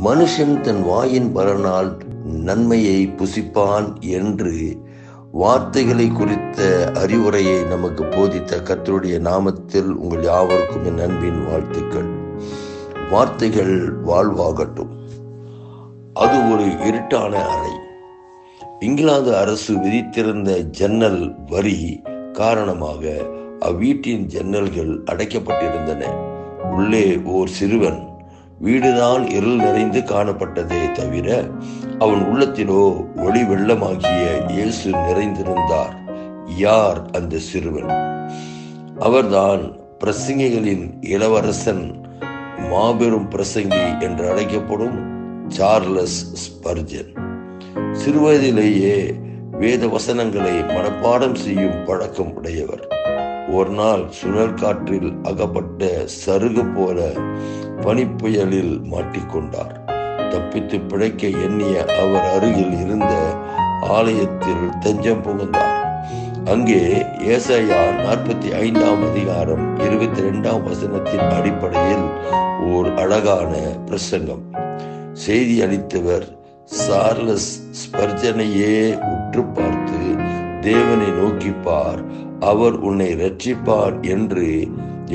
மனுஷன் தன் வாயின் பலனால் நன்மையை புசிப்பான் என்று வார்த்தைகளை குறித்த அறிவுரையை நமக்கு போதித்த கத்தருடைய நாமத்தில் உங்கள் யாவருக்கும் என் அன்பின் வாழ்த்துக்கள். வார்த்தைகள் வாழ்வாகட்டும். அது ஒரு இருட்டான அறை. இங்கிலாந்து அரசு விதித்திருந்த ஜன்னல் வரி காரணமாக அவ்வீட்டின் ஜன்னல்கள் அடைக்கப்பட்டிருந்தன. உள்ளே ஓர் சிறுவன் வீடுதான் இருள் நிறைந்து காணப்பட்டதே தவிர அவன் உள்ளத்திலோ ஒளி வெள்ளமாகிய இயேசு நிறைந்திருந்தார். யார் அந்த சிறுவன்? அவர்தான் பிரசங்கிகளின் இளவரசன் மாபெரும் பிரசங்கி என்று அழைக்கப்படும் சார்லஸ் ஸ்பர்ஜன். சிறுவயதிலேயே வேத வசனங்களை மனப்பாடம் செய்யும் பழக்கம் உடையவர். ஒரு நாள் சுழல் காற்றில் அகப்பட்ட சருகு போல பனிப்புயலில் மாட்டிக்கொண்டார். தப்பித்து பிழைக்க எண்ணிய அவர் அருகில் இருந்த ஆலயத்தில் தஞ்சம் புகுந்தார். அங்கே ஏசையா நாற்பத்தி ஐந்தாம் அதிகாரம் இருபத்தி ரெண்டாம் வசனத்தின் அடிப்படையில் ஓர் அழகான பிரசங்கம். செய்தி அளித்தவர் சார்லஸ் ஸ்பர்ஜனையே உற்று பார்த்து தேவனை நோக்கி பார் அவர் உன்னை ரட்சிப்பார் என்று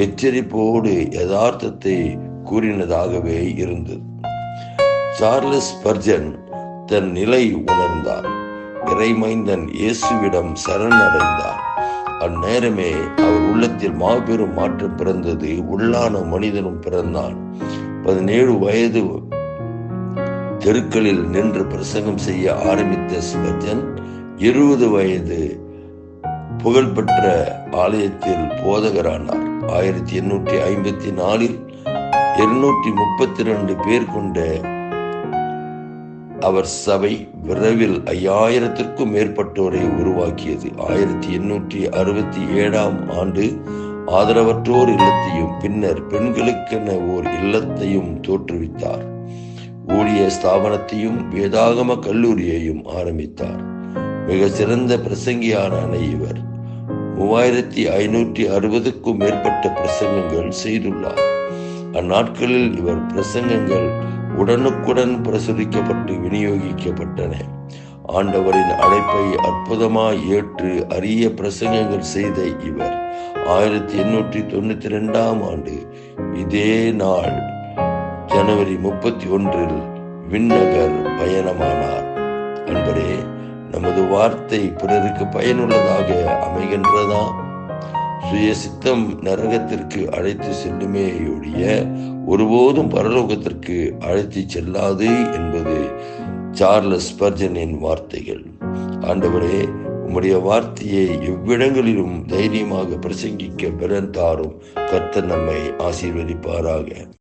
எச்சரிப்போடு யதார்த்தத்தை கூறினதாகவே இருந்தது. சார்லஸ் பர்ஜன் தன் நிலை உணர்ந்தார். இறைமைந்தன் இயேசுவிடம் சரணடைந்தார். அந்நேரமே அவர் உள்ளத்தில் மாபெரும் மாற்றம் பிறந்தது. உள்ளான மனிதனும் பிறந்தான். பதினேழு வயது தெருக்களில் நின்று பிரசங்கம் செய்ய ஆரம்பித்த ஸ்பர்ஜன் இருபது வயது புகழ்பெற்ற ஆலயத்தில் போதகரானார். ஆயிரத்தி எண்ணூற்றி ஐம்பத்தி நாலில் இருநூற்றி முப்பத்தி ரெண்டு பேர் கொண்ட அவர் சபை விரைவில் ஐயாயிரத்திற்கும் மேற்பட்டோரை உருவாக்கியது. ஆயிரத்தி எண்ணூற்றி அறுபத்தி ஏழாம் ஆண்டு ஆதரவற்றோர் இல்லத்தையும் பின்னர் பெண்களுக்கென ஓர் இல்லத்தையும் தோற்றுவித்தார். ஊழிய ஸ்தாபனத்தையும் வேதாகம கல்லூரியையும் ஆரம்பித்தார். மிக சிறந்த பிரசங்கியான இவர். மூவாயிரத்தி ஐநூற்றி அறுபதுக்கும் மேற்பட்ட பிரசங்கங்கள் செய்துள்ளார். அந்நாட்களில் இவர் பிரசங்கங்கள் உடனுக்குடன் பிரசுரிக்கப்பட்டு விநியோகிக்கப்பட்டன. ஆண்டவரின் அழைப்பை அற்புதமாய் ஏற்று அரிய பிரசங்கங்கள் செய்த இவர் ஆயிரத்தி எண்ணூற்றி தொண்ணூத்தி ரெண்டாம் ஆண்டு இதே நாள் ஜனவரி முப்பத்தி ஒன்றில் விண்ணகர் பயணமானார். அன்பரே உமது வார்த்தை பிறருக்கு பயனுள்ளதாக அமைகின்றதா? சுயசித்தம் நரகத்திற்கு அழைத்து செல்லுமேயொழிய ஒருபோதும் பரலோகத்திற்கு அழைத்து செல்லாது என்பது சார்லஸ் பர்ஜனின் வார்த்தைகள். ஆண்டவரே உம்முடைய வார்த்தையை எவ்விடங்களிலும் தைரியமாக பிரசங்கிக்க பிறந்தாரும் கர்த்தர் நம்மை ஆசீர்வதிப்பாராக.